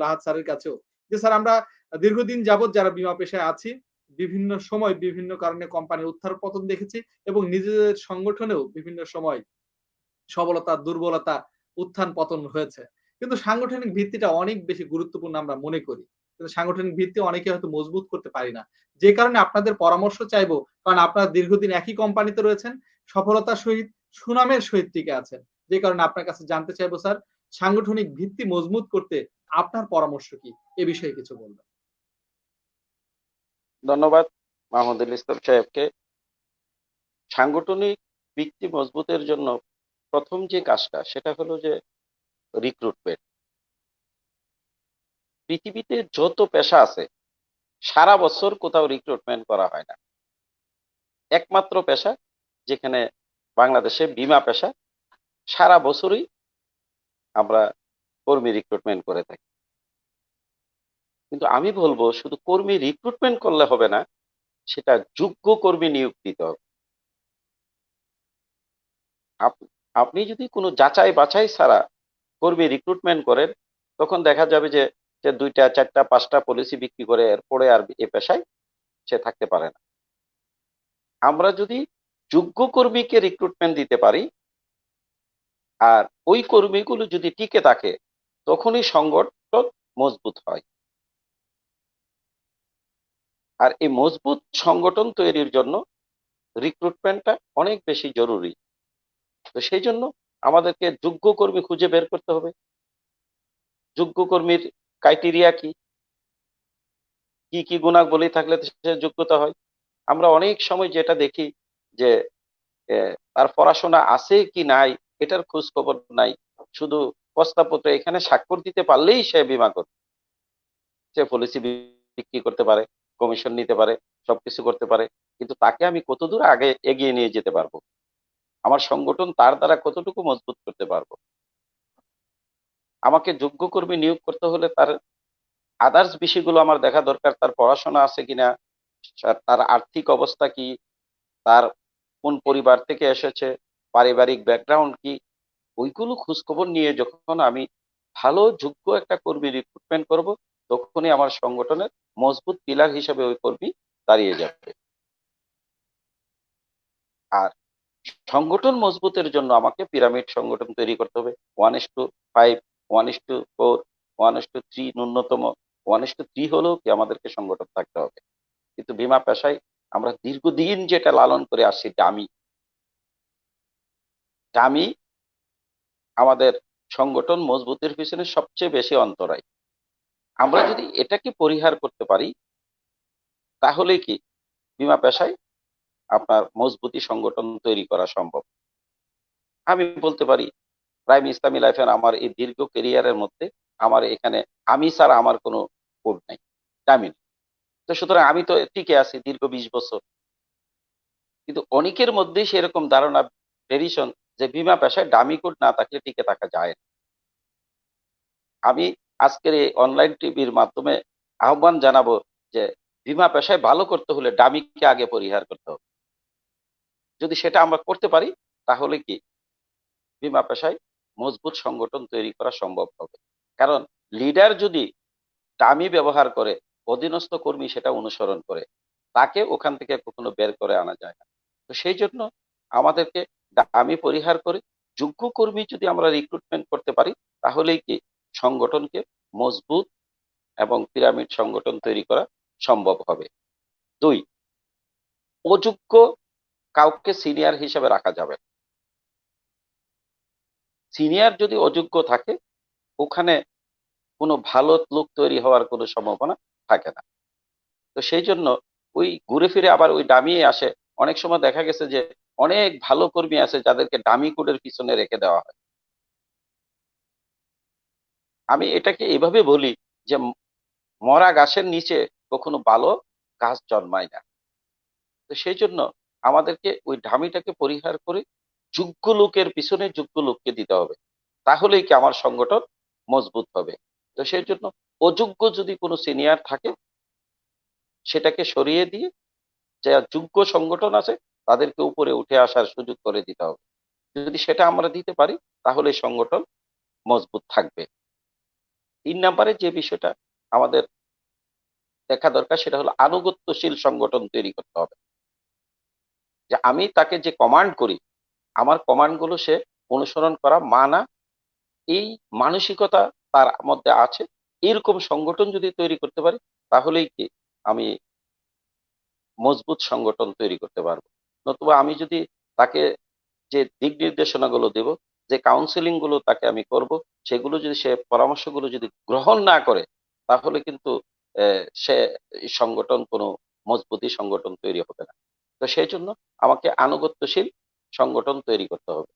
আহাদ স্যারের কাছেও যে, স্যার, আমরা দীর্ঘদিন যাবৎ যারা বিমা পেশায় আছি, বিভিন্ন সময় বিভিন্ন কারণে কোম্পানি উত্থান পতন দেখেছি এবং নিজেদের সংগঠনেও বিভিন্ন সময় সবলতা, দুর্বলতা উত্থান পতন হয়েছে। কিন্তু সাংগঠনিক ভিত্তিটা অনেক বেশি গুরুত্বপূর্ণ আমরা মনে করি। কিন্তু সাংগঠনিক ভিত্তি অনেকে হয়তো মজবুত করতে পারি না। যে কারণে আপনাদের পরামর্শ চাইব, কারণ আপনারা দীর্ঘদিন একই কোম্পানিতে রয়েছেন, সফলতার সহিত, সুনামের সহিত টিকে আছেন। যে কারণে আপনার কাছে জানতে চাইব, স্যার, সাংগঠনিক ভিত্তি মজবুত করতে আপনার পরামর্শ কি? এ বিষয়ে কিছু বলবেন। ধন্যবাদ মাহমুদুল ইসলাম সাহেবকে। সাংগঠনিক ভিত্তি মজবুতের জন্য প্রথম যে কাজটা, সেটা হলো যে রিক্রুটমেন্ট পৃথিবীতে যত পেশা আছে, সারা বছর কোথাও রিক্রুটমেন্ট করা হয় না। একমাত্র পেশা, যেখানে বাংলাদেশে বিমা পেশা, সারা বছরই আমরা কর্মী রিক্রুটমেন্ট করে থাকি। কিন্তু আমি বলব, শুধু কর্মী রিক্রুটমেন্ট করলে হবে না, সেটা যোগ্য কর্মী নিয়োগ দিতে হবে। আপনি যদি কোনো যাচাই বাছাই ছাড়া কর্মী রিক্রুটমেন্ট করেন, তখন দেখা যাবে যে যে দুইটা, চারটা, পাঁচটা পলিসি বিক্রি করে এরপরে আর এ পেশায় সে থাকতে পারে না। আমরা যদি যোগ্য কর্মীকে রিক্রুটমেন্ট দিতে পারি, আর ওই কর্মীগুলো যদি টিকে থাকে তখনই সংগঠন মজবুত হয়। আর এই মজবুত সংগঠন তৈরির জন্য রিক্রুটমেন্টটা অনেক বেশি জরুরি। তো সেই জন্য আমাদেরকে যোগ্য কর্মী খুঁজে বের করতে হবে। যোগ্য কর্মীর ক্রাইটেরিয়া কি? কি কি গুণাবলী থাকলে সে যোগ্যতা হয়? আমরা অনেক সময় যেটা দেখি যে তার পড়াশোনা আছে কি নাই, এটার খোঁজ খবর নাই। শুধু প্রস্তাবপত্র এখানে স্বাক্ষর দিতে পারলেই সে বিমা করবে। সে পলিসি বিক্রি করতে পারে কমিশন নিতে পারে, সবকিছু করতে পারে, কিন্তু তাকে আমি কতদূর আগে এগিয়ে নিয়ে যেতে পারব? আমার সংগঠন তার দ্বারা কতটুকু মজবুত করতে পারব? আমাকে যোগ্য কর্মী নিয়োগ করতে হলে তার আদার্স বিষয়গুলো আমার দেখা দরকার, তার পড়াশোনা আছে কিনা, তার আর্থিক অবস্থা কি, তার কোন পরিবার থেকে এসেছে, পারিবারিক ব্যাকগ্রাউন্ড কি ওইগুলো খোঁজখবর নিয়ে যখন আমি ভালো, যোগ্য একটা কর্মী রিক্রুটমেন্ট করব, তখনই আমার সংগঠনের মজবুত পিলার হিসেবে ওই কর্মী দাঁড়িয়ে যাবে। আর সংগঠন মজবুতের জন্য আমাকে পিরামিড সংগঠন তৈরি করতে হবে। One is two five one is two four one is two three ন্যূনতম ওয়ান ইস টু থ্রি হলেও কি আমাদেরকে সংগঠন থাকতে হবে। কিন্তু বিমা পেশায় আমরা দীর্ঘদিন যেটা লালন করে আসছি, দামি। দামি আমাদের সংগঠন মজবুতের পিছনে সবচেয়ে বেশি অন্তরায়। আমরা যদি এটাকে পরিহার করতে পারি, তাহলে কি বিমা পেশায় আপনার মজবুতি সংগঠন তৈরি করা সম্ভব? আমি বলতে পারি, প্রাইম ইসলামী লাইফের আমার এই দীর্ঘ কেরিয়ারের মধ্যে আমার এখানে আমি ছাড়া আমার কোনো কোড নাই, দামি তো সুতরাং আমি তো টিকে আছি দীর্ঘ বিশ বছর। কিন্তু অনেকের মধ্যেই সেরকম ধারণা ট্রেডিশন যে বিমা পেশায় দামি কোড না থাকলে টিকে থাকা যায় না। আমি আজকের এই অনলাইন টিভির মাধ্যমে আহ্বান জানাব যে বিমা পেশায় ভালো করতে হলে দামিকে আগে পরিহার করতে হবে। যদি সেটা আমরা করতে পারি, তাহলে কি বিমা পেশায় মজবুত সংগঠন তৈরি করা সম্ভব হবে। কারণ লিডার যদি দামি ব্যবহার করে, অধীনস্থ কর্মী সেটা অনুসরণ করে, তাকে ওখান থেকে কখনো বের করে আনা যায় না। তো সেই জন্য আমাদেরকে দামি পরিহার করে। যোগ্য কর্মী যদি আমরা রিক্রুটমেন্ট করতে পারি, তাহলেই কি সংগঠনকে মজবুত এবং পিরামিড সংগঠন তৈরি করা সম্ভব হবে। দুই, অযোগ্য কাউকে সিনিয়র হিসেবে রাখা যাবে সিনিয়র যদি অযোগ্য থাকে, ওখানে কোনো ভালো লোক তৈরি হওয়ার কোনো সম্ভাবনা থাকে না। তো সেই জন্য ওই ঘুরে ফিরে আবার ওই ডামিয়ে আসে। অনেক সময় দেখা গেছে যে অনেক ভালো কর্মী আছে যাদেরকে ডামি কোডের পিছনে রেখে দেওয়া হয়। আমি এটাকে এভাবে বলি যে মরা গাছের নিচে কখনো ভালো গাছ জন্মায় না। তো সেই জন্য আমাদেরকে ওই ঢামিটাকে পরিহার করে যোগ্য লোকের পিছনে যোগ্য লোককে দিতে হবে। তাহলেই কি আমার সংগঠন মজবুত হবে। তো সেই জন্য অযোগ্য যদি কোনো সিনিয়র থাকে, সেটাকে সরিয়ে দিয়ে যা যোগ্য সংগঠন আছে তাদেরকে উপরে উঠে আসার সুযোগ করে দিতে হবে। যদি সেটা আমরা দিতে পারি, তাহলে সংগঠন মজবুত থাকবে। তিন নম্বরে যে বিষয়টা আমাদের দেখা দরকার, সেটা হলো আনুগত্যশীল সংগঠন তৈরি করতে হবে। যে আমি তাকে যে কমান্ড করি, আমার কমান্ডগুলো সে অনুসরণ করা মানা, এই মানসিকতা তার মধ্যে আছে। এরকম সংগঠন যদি তৈরি করতে পারি, তাহলেই কি আমি মজবুত সংগঠন তৈরি করতে পারব। নতুবা আমি যদি তাকে যে দিক নির্দেশনাগুলো দেব, যে কাউন্সিলিংগুলো তাকে আমি করব, সেগুলো যদি সে পরামর্শগুলো যদি গ্রহণ না করে, তাহলে কিন্তু সে সংগঠন কোনো মজবুতি সংগঠন তৈরি হবে না। তো সেই জন্য আমাকে আনুগত্যশীল সংগঠন তৈরি করতে হবে।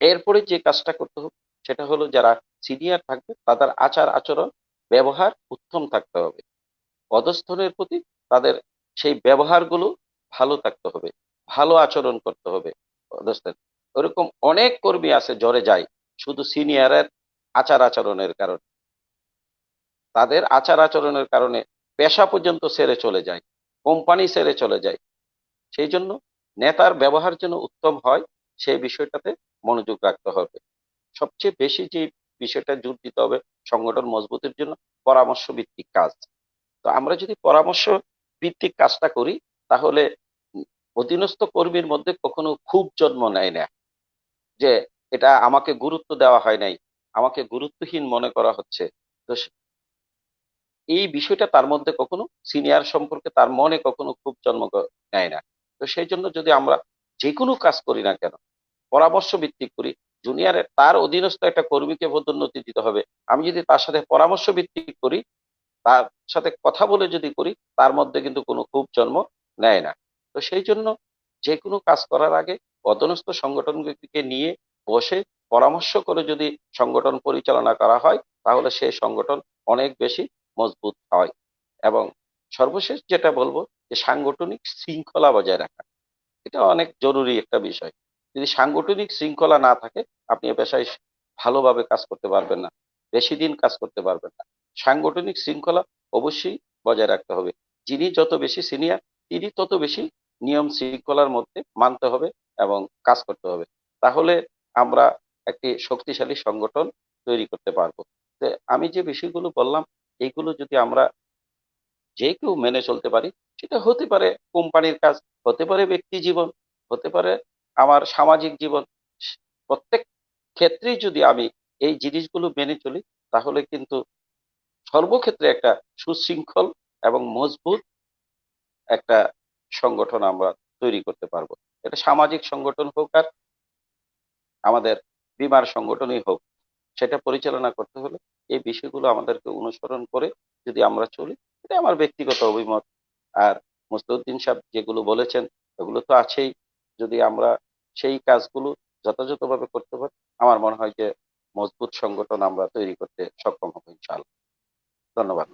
এরপরে যে কাজটা করতে হবে, সেটা হলো যারা সিনিয়র থাকবে, তাদের আচার আচরণ, ব্যবহার উত্তম থাকতে হবে। অধস্থনের প্রতি তাদের সেই ব্যবহারগুলো ভালো থাকতে হবে। ভালো আচরণ করতে হবে ওরকম অনেক কর্মী আছে জ্বরে যায়, শুধু সিনিয়রের আচার আচরণের কারণে। তাদের আচার আচরণের কারণে পেশা পর্যন্ত সেরে চলে যায় কোম্পানি সেরে চলে যায়। সেই জন্য নেতার ব্যবহার যেন উত্তম হয়, সেই বিষয়টাতে মনোযোগ রাখতে হবে। সবচেয়ে বেশি যে বিষয়টা জোর দিতে হবে সংগঠন মজবুতের জন্য পরামর্শ ভিত্তিক কাজ। তো আমরা যদি পরামর্শ ভিত্তিক কাজটা করি, তাহলে অধীনস্থ কর্মীর মধ্যে কখনো খুব জন্ম নেয় না। যে এটা আমাকে গুরুত্ব দেওয়া হয় নাই, আমাকে গুরুত্বহীন মনে করা হচ্ছে। তো এই বিষয়টা তার মধ্যে কখনো, সিনিয়র সম্পর্কে তার মনে কখনো খুব জন্ম নেয় না। তো সেই জন্য যদি আমরা যে কোনো কাজ করি না কেন, পরামর্শ ভিত্তিক করি, জুনিয়রের তার অধীনস্থ একটা কর্মীকে পদোন্নতি দিতে হবে, আমি যদি তার সাথে পরামর্শ ভিত্তিক করি, তার সাথে কথা বলে যদি করি, তার মধ্যে কিন্তু কোনো খুব জন্ম নেয় না। তো সেই জন্য যে কোনো কাজ করার আগে অধীনস্থ সংগঠনগুলিকে নিয়ে বসে পরামর্শ করে যদি সংগঠন পরিচালনা করা হয়, তাহলে সেই সংগঠন অনেক বেশি মজবুত হয়। এবং সর্বশেষ যেটা বলব যে সাংগঠনিক শৃঙ্খলা বজায় রাখা, এটা অনেক জরুরি একটা বিষয়। যদি সাংগঠনিক শৃঙ্খলা না থাকে, আপনি পেশায় ভালোভাবে কাজ করতে পারবেন না, বেশি দিন কাজ করতে পারবেন না। সাংগঠনিক শৃঙ্খলা অবশ্যই বজায় রাখতে হবে। যিনি যত বেশি সিনিয়র তিনি তত বেশি নিয়ম শৃঙ্খলার মধ্যে মানতে হবে এবং কাজ করতে হবে। তাহলে আমরা একটি শক্তিশালী সংগঠন তৈরি করতে পারব। আমি যে বিষয়গুলো বললাম, এইগুলো যদি আমরা যে কেউ মেনে চলতে পারি, সেটা হতে পারে কোম্পানির কাজ, হতে পারে ব্যক্তি জীবন, হতে পারে আমার সামাজিক জীবন। প্রত্যেক ক্ষেত্রেই যদি আমি এই জিনিসগুলো মেনে চলি, তাহলে কিন্তু সর্বক্ষেত্রে একটা সুশৃঙ্খল এবং মজবুত একটা সংগঠন আমরা তৈরি করতে পারব। এটা সামাজিক সংগঠন হোক আর আমাদের বিমার সংগঠনই হোক, সেটা পরিচালনা করতে হলে এই বিষয়গুলো আমাদেরকে অনুসরণ করে যদি আমরা চলি, এটা আমার ব্যক্তিগত অভিমত। আর মুস্তাউদ্দিন সাহেব যেগুলো বলেছেন, এগুলো তো আছেই। যদি আমরা সেই কাজগুলো যথাযথভাবে করতে পারি, আমার মনে হয় যে মজবুত সংগঠন আমরা তৈরি করতে সক্ষম হব ইনশাআল্লাহ। ধন্যবাদ।